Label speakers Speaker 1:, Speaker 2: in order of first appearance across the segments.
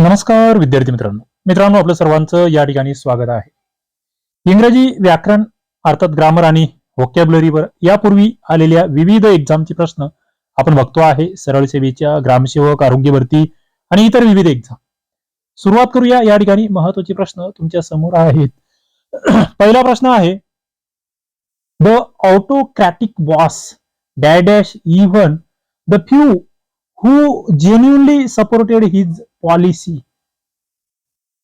Speaker 1: नमस्कार विद्यार्थी मित्रांनो. मित्रांनो आपलं सर्वांचं या ठिकाणी स्वागत आहे. इंग्रजी व्याकरण अर्थात ग्रामर आणि व्होकॅब्लरीवर यापूर्वी आलेल्या विविध एक्झामचे प्रश्न आपण बघतो आहे. सरळ सेवेच्या ग्रामसेवक आरोग्य भरती आणि इतर विविध एक्झाम सुरुवात करूया या ठिकाणी. महत्त्वाचे प्रश्न तुमच्यासमोर आहेत. पहिला प्रश्न आहे the autocratic boss dash even the few who genuinely supported his policy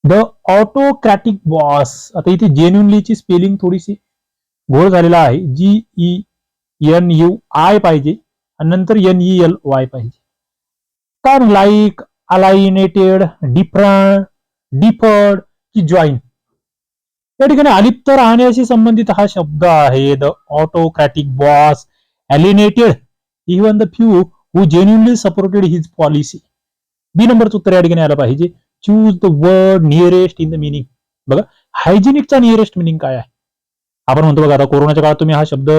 Speaker 1: the autocratic boss आता इथे जेन्युनलीची ची स्पेलिंग थोडीशी घोळ झालेला आहे. G E N U I पाहिजे आणि नंतर एन ई एल वाय पाहिजे. तर लाईक अलाइनेटेड डिफरंट डिफर्ड की जॉईन या ठिकाणी अलिप्त राहण्याशी संबंधित हा शब्द आहे. The autocratic boss alienated even the few who genuinely supported his policy B नंबरचं उत्तर या ठिकाणी आलं पाहिजे. Choose the word nearest in the meaning बघा हायजिनिकचा नियरेस्ट मिनिंग काय आहे? आपण म्हणतो बघा आता कोरोनाच्या काळात तुम्ही हा शब्द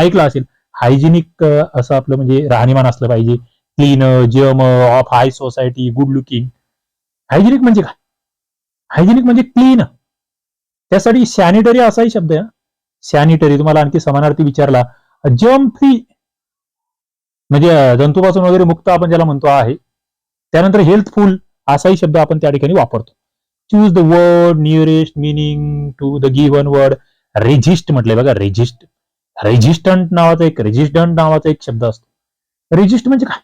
Speaker 1: ऐकला असेल. हायजिनिक असं आपलं म्हणजे राहणीमान असलं पाहिजे. Clean jam of high society good looking hygienic म्हणजे काय? हायजिनिक म्हणजे क्लीन त्यासाठी सॅनिटरी असाही शब्द आहे. सॅनिटरी तुम्हाला आणखी समानार्थी विचारला. जम फ्री म्हणजे जंतूपासून वगैरे मुक्त आपण ज्याला म्हणतो आहे त्यानंतर हेल्थफुल असाही शब्द आपण त्या ठिकाणी वापरतो. Choose the word nearest meaning to the given word resist म्हटलंय बघा रेजिस्ट रेजिस्टंट नावाचा एक रेजिस्टंट नावाचा एक शब्द असतो. रेजिस्ट म्हणजे काय?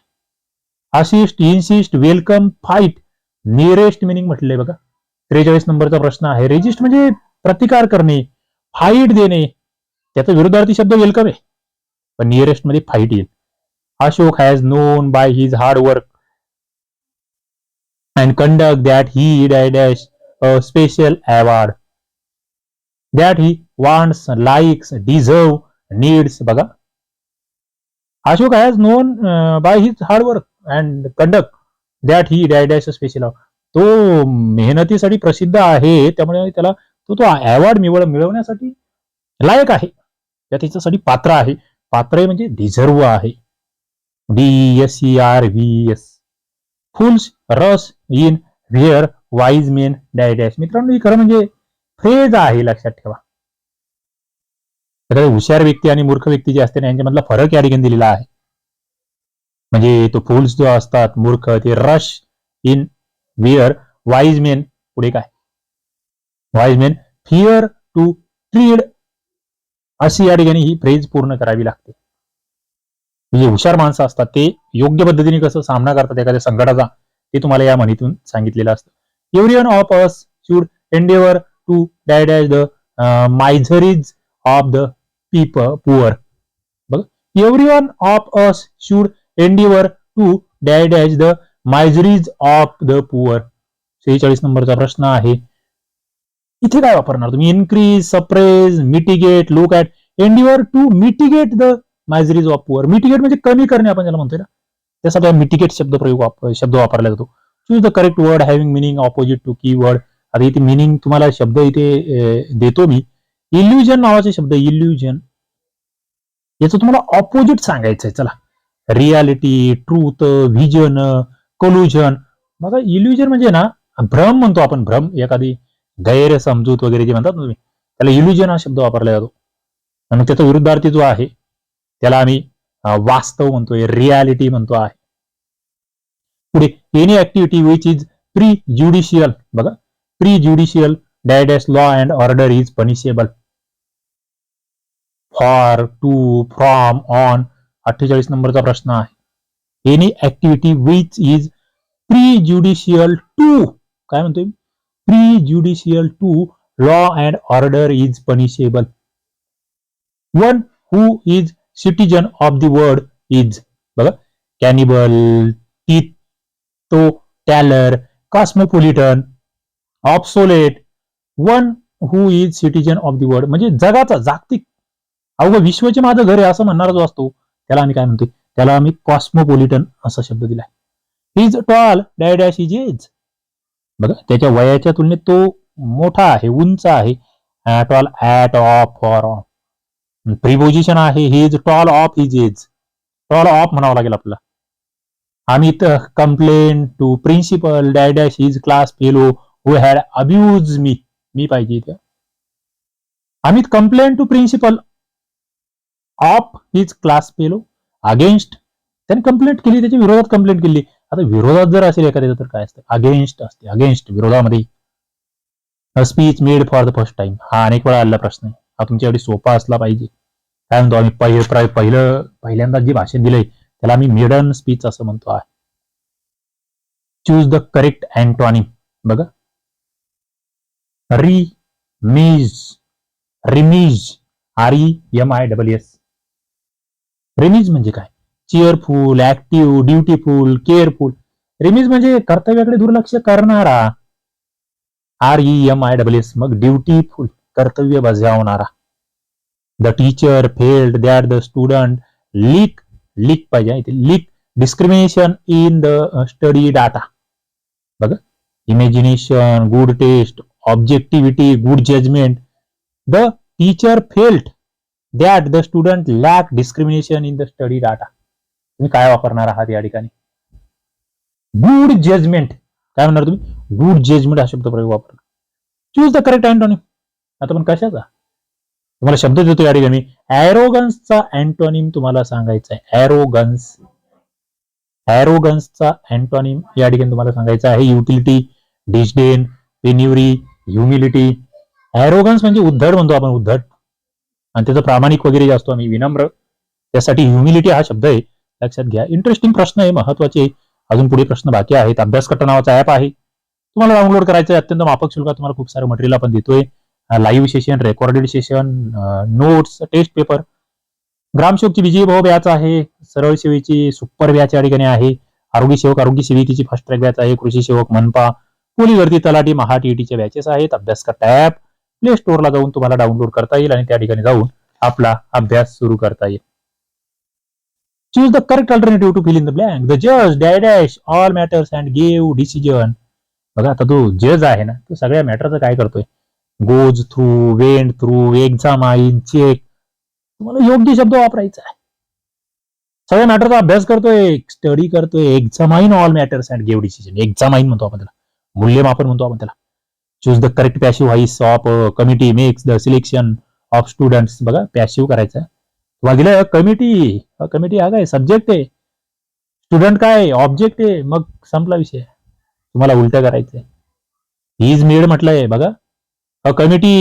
Speaker 1: Assist insist welcome fight nearest meaning म्हटलंय बघा. त्रेचाळीस नंबरचा प्रश्न आहे. रेजिस्ट म्हणजे प्रतिकार करणे फाईट देणे. त्याचा विरुद्धार्थी शब्द वेलकम आहे. पण नियरेस्टमध्ये फाईट येईल. Ashok has known by his hard work and conduct that he dash a special award. That he wants, likes, deserve, needs. बघा. Ashok has known by his hard work and conduct that he dash special तो मेहनतीसाठी प्रसिद्ध आहे त्यामुळे त्याला तो तो award मिळव मिळवण्यासाठी लायक आहे. त्या त्याच्यासाठी पात्र आहे. पात्र म्हणजे डिझर्व आहे. D S C R V S fools rush in where wise men dash मित्रांनो ही खरं म्हणजे फ्रेज आहे लक्षात ठेवा. हुशार व्यक्ती आणि मूर्ख व्यक्ती जे असते ना यांच्यामधला फरक या ठिकाणी दिलेला आहे. म्हणजे तो फुल्स जो असतात मूर्ख ते rush in where wise men पुढे काय? Wise men fear to tread अशी या ठिकाणी ही फ्रेज पूर्ण करावी लागते. म्हणजे हुशार माणसं असतात ते योग्य पद्धतीने कसं सामना करतात एखाद्या संकटाचा ते तुम्हाला या म्हणीतून सांगितलेलं असतं. Every one of us should endeavour to dash the miseries of the peep poor बघ every one of us should endeavour to dash the miseries of the poor सेहेचाळीस नंबरचा प्रश्न आहे. इथे काय वापरणार तुम्ही? Increase suppress mitigate look at endeavour to mitigate the miseries of poor mitigate म्हणजे कमी करणे आपण ज्याला म्हणतोय ना. त्यासाठी मिटिगेट शब्द प्रयोग शब्द वापरला जातो. Choose the correct word having meaning opposite to key word आता इथे मिनिंग तुम्हाला शब्द इथे देतो मी. इल्युजन नावाचे शब्द इल्युजन याचं तुम्हाला ऑपोजिट सांगायचंय. चला. रियालिटी ट्रूथ व्हिजन कलुजन बघा इल्युजन म्हणजे ना भ्रम म्हणतो आपण. भ्रम एखादी गैरसमजूत वगैरे जे म्हणतात ना तुम्ही. त्याला इल्युजन हा शब्द वापरला जातो. आणि त्याचा विरुद्धार्थी जो आहे त्याला आम्ही वास्तव म्हणतोय रियालिटी म्हणतो आहे. पुढे any activity which is prejudicial बघा prejudicial dash law and order is punishable for to from on अठ्ठेचाळीस नंबरचा प्रश्न आहे. Any activity which is prejudicial to काय म्हणतोय? Prejudicial to law and order is punishable one who is citizen of the world is बघा cannibal ditto tailor cosmopolitan obsolete one who is citizen of the world म्हणजे जगाचा जागतिक अवघ विश्वचे माझं घर आहे असं म्हणणारा जो असतो त्याला आम्ही काय म्हणतोय? त्याला आम्ही कॉस्मोपोलिटन असा शब्द दिलाय is tall dash is age बघा त्याच्या वयाच्या तुलनेत तो मोठा आहे उंच आहे. Tall at of for on preposition आहे he is tall of his age tall of म्हणावं लागेल आपलं आम्ही complain to principal dash his class fellow who had abuse me मी पाहिजे इथे. Amit complain to principal of his class fellow against त्याने complaint केली त्याच्या विरोधात कंप्लेंट केली. आता विरोधात जर असेल एखाद्याचं तर काय असतं? अगेन्स्ट असते अगेन्स्ट विरोधामध्ये. Speech made for the first time हा अनेक वेळा आलेला प्रश्न आहे. हा तुमच्यासाठी सोपा असला पाहिजे. काय म्हणतो आम्ही? पहि- पहिलं पहिल्यांदा जे भाषण दिलंय त्याला आम्ही मिडन स्पीच असं म्हणतो आहे. चूज द करेक्ट अँटॉनिम बघा. Remiss remiss R E M I double S remiss म्हणजे काय? Cheerful active dutiful careful remiss म्हणजे कर्तव्याकडे दुर्लक्ष करणारा. R E M I double S मग ड्युटीफुल कर्तव्य बजावणारा. The teacher failed that the student leak leak पाहिजे इथे leak discrimination in the study data बघा imagination good taste objectivity good judgement the teacher felt that the student lack discrimination in the study data तुम्ही काय वापरणार आहात या ठिकाणी? Good judgement काय म्हणणार तुम्ही? गुड जजमेंट हा शब्द प्रयोग वापर चूज द करेक्ट अँटोनिम आता पण कशाचा? तुम्हाला शब्द देतो या ठिकाणी. ऍरोगन्सचा अँटोनिम तुम्हाला सांगायचा आहे. ऍरोगन्स ऍरोगन्सचा अँटोनिम या ठिकाणी तुम्हाला सांगायचा आहे. Utility disdain penury humility arrogance म्हणजे उद्धट म्हणतो आपण उद्धट. आणि त्याचं प्रामाणिक वगैरे जे असतो आम्ही विनम्र. त्यासाठी ह्युमिलिटी हा शब्द आहे. लक्षात घ्या. इंटरेस्टिंग प्रश्न आहे महत्त्वाचे. अजून पुढे प्रश्न बाकी आहेत. अभ्यासकट्टा नावाचा ऍप आहे. तुम्हाला डाउनलोड करायचं आहे अत्यंत माफक शुल्कात तुम्हाला खूप सारं मटेरियल आपण देतोय. Live session recorded session notes test paper ग्रामसेवकची विजयी भाऊ बॅच आहे. सरळ सेवेची सुपर बॅच या ठिकाणी आहे. आरोग्य सेवक आरोग्य सेविकेची फास्ट ट्रॅक बॅच आहे. कृषी सेवक मनपा पोलीवरती तलाठी महा टीईटीच्या बॅचेस आहेत. अभ्यास करता ऍप प्ले स्टोअरला जाऊन तुम्हाला डाउनलोड करता येईल आणि त्या ठिकाणी जाऊन आपला अभ्यास सुरू करता येईल. Choose the correct alternative to fill in the blank the जज dash all matters and gave decision बघा आता तो जज आहे ना तो सगळ्या मॅटरचं काय करतोय? Goes through went through exam आईन चेक तुम्हाला योग्य शब्द वापरायचा आहे. सगळ्या मॅटरचा अभ्यास करतोय स्टडी करतोय examine all matters and gave decision examine म्हणतो आपण त्याला. मूल्यमापन म्हणतो आपण त्याला. Choose the correct passive voice of committee makes the selection of students बघा पॅशिव्ह करायचं. तुम्हाला दिलं कमिटी कमिटी हा काय? सब्जेक्ट आहे. स्टुडंट काय? ऑब्जेक्ट आहे. मग संपला विषय. तुम्हाला उलट करायचंय. इज मेड म्हटलंय बघा. A committee.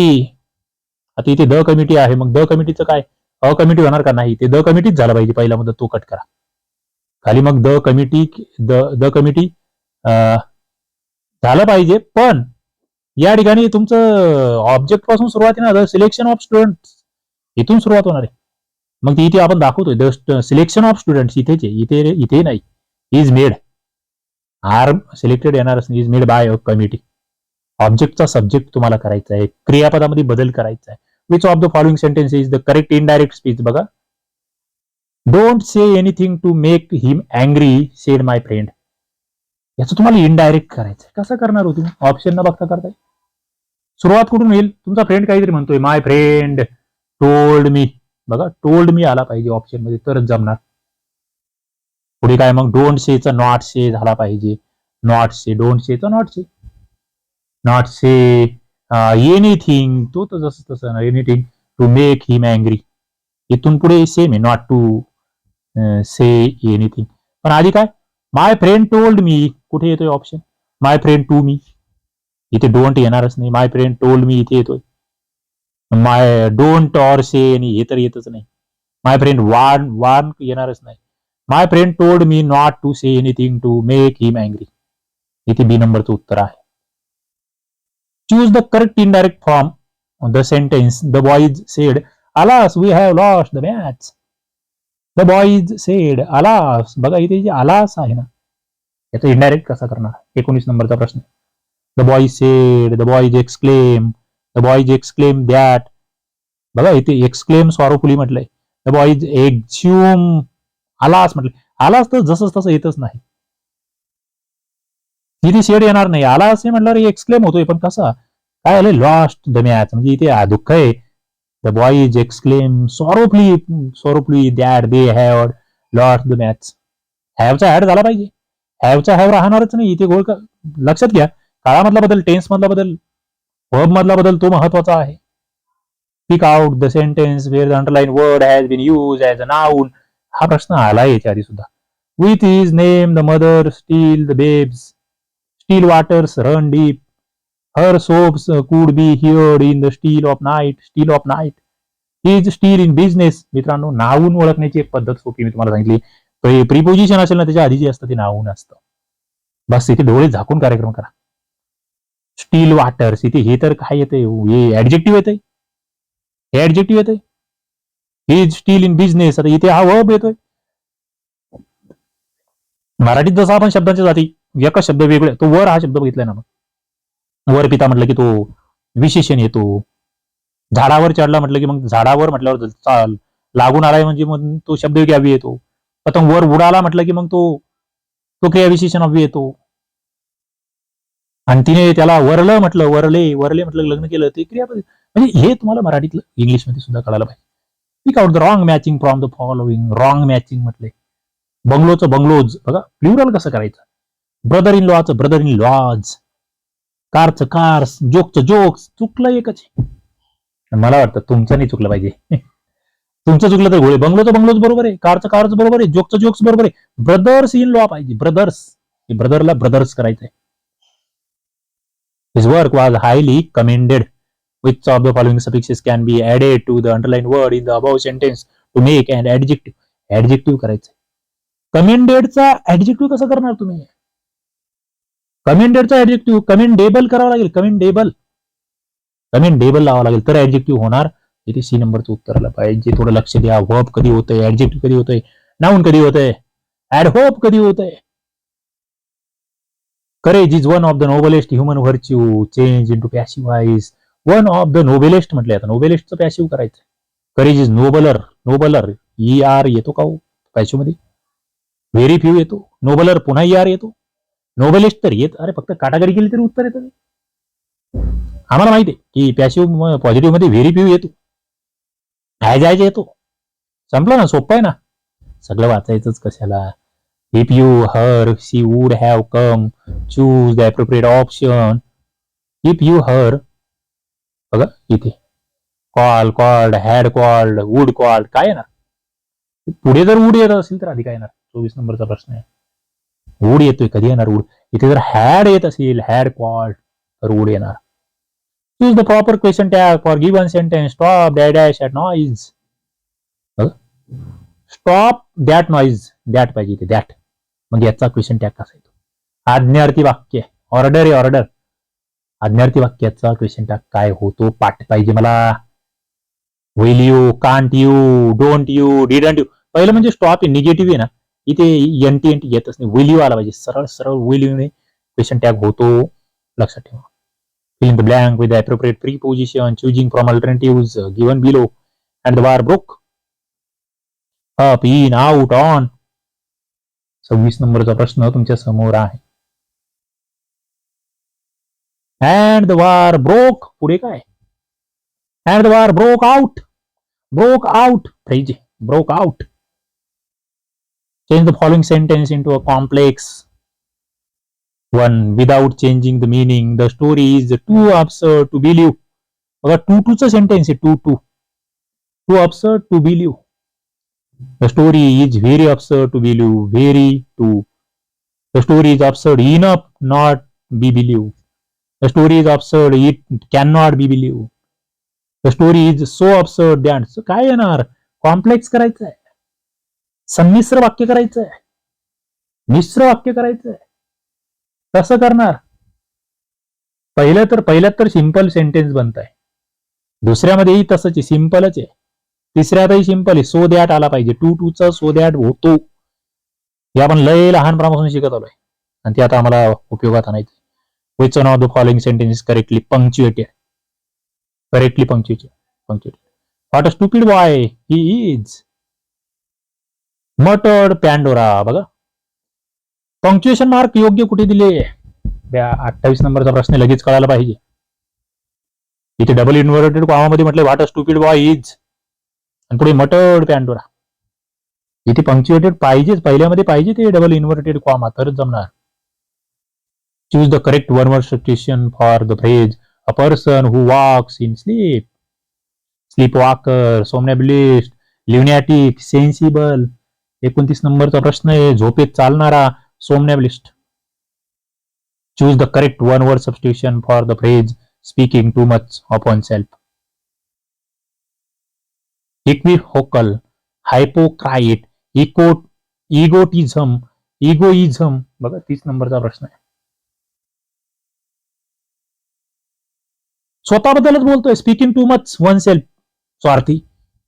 Speaker 1: आता इथे द कमिटी आहे मग द कमिटीचं काय? अ कमिटी होणार का नाही? ते द कमिटीच झालं पाहिजे पहिला मुद्दा तो कट करा. खाली मग the committee the the committee झालं पाहिजे पण या ठिकाणी तुमचं ऑब्जेक्टपासून सुरुवात आहे ना द सिलेक्शन ऑफ स्टुडंट इथून सुरुवात होणार आहे. मग ती इथे आपण दाखवतोय द सिलेक्शन ऑफ स्टुडंट इथेच इथे इथे नाही. Is made are selected NRS is made by a committee ऑब्जेक्टचा subject तुम्हाला करायचा आहे क्रियापदामध्ये बदल करायचा आहे. Which of the following sentence is the correct indirect speech बघा. Don't say anything to make him angry said my friend याचं तुम्हाला इनडायरेक्ट करायचं आहे कसं करणार हो तुम्ही? ऑप्शन न बघता करताय. सुरुवात कुठून होईल? तुमचा फ्रेंड काहीतरी म्हणतोय माय फ्रेंड टोल्ड मी बघा टोल्ड मी आला पाहिजे ऑप्शनमध्ये तरच जमणार. पुढे काय मग? डोंट सेचा नॉट से झाला पाहिजे. Not say don't सेचा not say not say anything तो तर जसं तसं anything to make him angry इथून पुढे सेम आहे नॉट टू से एनिथिंग पण आधी काय? माय फ्रेंड टोल्ड मी कुठे येतोय option my friend to me इथे डोंट येणारच नाही. माय फ्रेंड टोल्ड मी इथे येतोय. माय डोंट ऑर से आणि हे तर येतच नाही. माय फ्रेंड वान वान येणारच नाही. My friend told me not to say anything to make him angry इथे बी नंबरचं उत्तर आहे. Choose the correct indirect form the sentence the boys said alas we have lost the match the boys said alas बघा इथे जे आलास आहे ना याचा इनडायरेक्ट कसा करणार? एकोणीस नंबरचा प्रश्न. The boys said the boys exclaim the boys exclaim that बघा इथे एक्सक्लेम सॉरोफुली म्हटलंय. द बॉईज एक्झ्युम आलास म्हटलं आलास तर जसं तसं येतच नाही. इथे शेड येणार नाही. आला असे म्हटल्यावर एक्सक्लेम होतोय. पण कसा? काय आलं लॉस्ट द मॅच म्हणजे इथे दुःख आहे. The boys exclaim sorrowfully sorrowfully that they have lost the match हॅवचा had झाला पाहिजे. हॅवचा हॅव राहणारच नाही. इथे गोळ लक्षात घ्या. काळामधला बदल टेन्स मधला बदल वर्ब मधला बदल तो महत्त्वाचा आहे. Pick out the sentence where the underline word has been use as a noun हा प्रश्न आला याच्या आधी सुद्धा. With is name the mother still the babes still waters run deep her sobs could be heard in the still of night still of night is still in business मित्रांनो नावून ओळखण्याची एक पद्धत सोपी मी तुम्हाला सांगितली. प्रिपोजिशन असेल ना त्याच्या आधी जे असतं ते नावून असतं. बस इथे डोळे झाकून कार्यक्रम करा. स्टील वाटर्स इथे हे तर काय येते हे ऍडजेक्टिव्ह येते हे ऍडजेक्टिव्ह येते इज स्टील इन बिझनेस आता इथे हा वर्ब येतोय. मराठीत जसा आपण शब्दांच्या जाती एका शब्द वेगळे तो वर हा शब्द बघितलाय ना मग वर पिता म्हटलं की तो विशेषण येतो. झाडावर चढला म्हटलं की मग झाडावर म्हटल्यावर चाल लागून आलाय म्हणजे मग तो शब्द अव्यय येतो. प्रथम वर उडाला म्हटलं की मग तो तो क्रिया विशेषण अव्यय येतो. आणि तिने त्याला वरलं म्हटलं वरले वरले म्हटलं लग्न केलं ते क्रियापद म्हणजे हे तुम्हाला मराठीतलं इंग्लिशमध्ये सुद्धा कळायला पाहिजे. Pick out the wrong matching from the following wrong matching म्हटले. बंगलोचं बंगलोज बघा प्लुरल कसं करायचं? ब्रदर इन लॉचं ब्रदर इन लॉज कारचं कार्स जोकचं जोक्स चुकलं एकच. मला वाटतं तुमचं नाही चुकलं पाहिजे. तुमचं चुकलं तर घोळे बंगलोचं बंगलोच बरोबर आहे. कारचं कार्स बरोबर आहे. जोकचं जोक्स बरोबर आहे. ब्रदर्स इन लॉ पाहिजे. ब्रदर्स ब्रदरला ब्रदर्स करायचंय. His work was highly commended. Which of the following suffixes can be added to the underlined word in the above sentence to make an adjective? Adjective करायचं कमेंडेडचा adjective कसं करणार तुम्ही? कमेंडेडचा adjective commendable करावं लागेल commendable commendable लावावं लागेल तर adjective होणार. इथे सी नंबरचं उत्तर आलं पाहिजे. थोडं लक्ष द्या. वर्ब कधी होतंय? ऍडजेक्टिव्ह कधी होतंय? नाऊन कधी होतंय? ऍड होप कधी होतंय? Courage is one of the noblest human virtue change into passivise one of the noblest म्हटले आता. नोबेलेस्टचं पॅसिव्ह करायचं courage is nobler nobler E R येतो का हो? पॅसिव्हमध्ये. व्हेरी फ्यू येतो. नोबलर पुन्हा ई आर येतो. नोबेलिस्ट तर येत. अरे फक्त काटागरी केली तरी उत्तर येतं. आम्हाला माहिती आहे की पॅसिव्ह पॉझिटिव्हमध्ये व्हेरी फ्यू येतो. ॲज ॲज येतो? संपलं ना सोपं आहे ना. सगळं वाचायचंच कशाला. If you her see would have come choose the appropriate option if you her बघा इथे. Call called had called would called काय येणार? पुढे जर वूड येत असेल तर आधी काय येणार? चोवीस नंबरचा प्रश्न आहे. वूड येतोय कधी येणार वूड इथे जर हॅड येत असेल हॅड कॉल्ड तर वूड येणार choose the proper question tag for given sentence stop that dash at noise stop that noise that पाहिजे इथे दॅट मग याचा क्वेश्चन टॅग कसा येतो आज्ञार्थी वाक्य ऑर्डर आहे ऑर्डर आज्ञार्थी वाक्याचा क्वेश्चन टॅग काय होतो पाठ पाहिजे मला will you can't you don't you didn't you पहिलं म्हणजे स्टॉप आहे निगेटिव्ह आहे ना इथे एन टी एन टी येतच नाही. विल यू आला पाहिजे. सरळ सरळ विल यू ने क्वेश्चन टॅग होतो. लक्षात ठेवा. Filling the blank with appropriate preposition choosing from alternative alternatives below and the and broke up in out on सव्वीस नंबरचा प्रश्न तुमच्यासमोर आहे. अँड द वार ब्रोक पुढे काय? And the war broke out broke out पाहिजे broke out change the following sentence into a complex one without changing the meaning the story is too absurd to believe बघा too टूचं sentence आहे too too too absurd to believe The story is very absurd to believe. Very too. The story is absurd enough not be believed. The story is absurd. It cannot be believed. The story is so absurd that so काय येणार complex करायचं आहे संमिश्र वाक्य करायचं आहे मिश्र वाक्य करायचं आहे कसं करणार? पहिलं तर पहिल्यात तर सिंपल सेंटेन्स बनत आहे दुसऱ्यामध्येही तसंच आहे सिंपलच आहे. तिसऱ्यातही सिंपल आहे. सो दॅट आला पाहिजे. टू टू चा सो दॅट होतो. हे आपण लय लहानपणापासून शिकत आलोय. आणि ते आता आम्हाला उपयोगात आणायचं which one of the following sentence correctly punctuated correctly punctuated punctuated what a stupid boy he is muttered Pandora बघा. पंक्च्युएशन मार्क योग्य कुठे दिले? अठ्ठावीस नंबरचा प्रश्न लगेच कळायला पाहिजे. इथे डबल इन्व्हर्टेड कॉमामध्ये म्हटलं what a stupid boy is आणि पुढे मटर्ड पॅन्डोरा इथे पंक्च्युएटेड पाहिजेच पहिल्यामध्ये पाहिजे ते डबल इन्व्हर्टेड कॉमा तरच जमणार. Choose the correct one word substitution for the phrase a person who walks in sleep sleep walker somnambulist lunatic sensible एकोणतीस नंबरचा प्रश्न आहे, झोपेत चालणारा somnambulist choose the correct one word substitution for the phrase speaking too much upon self equivocal hypocrite echo egotism egoism बघा, तीस नंबरचा प्रश्न आहे. स्वतःबद्दलच बोलतोय speaking too much one self स्वार्थी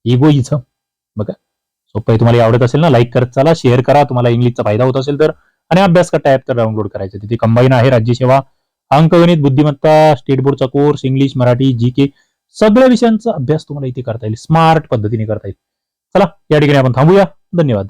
Speaker 1: इगोइझम बघा. सोपं आहे तुम्हाला आवडत असेल ना लाईक करत चला शेअर करा. तुम्हाला इंग्लिशचा फायदा होत असेल तर आणि अभ्यास करता ऍप तर डाउनलोड करायचं. तिथे कंबाईन आहे राज्यसेवा अंकगणित बुद्धिमत्ता state बोर्डचा course English Marathi G K सगळ्या विषयांचा अभ्यास तुम्हाला इथे करता येईल. स्मार्ट पद्धतीने करता येईल. चला या ठिकाणी आपण थांबूया. धन्यवाद.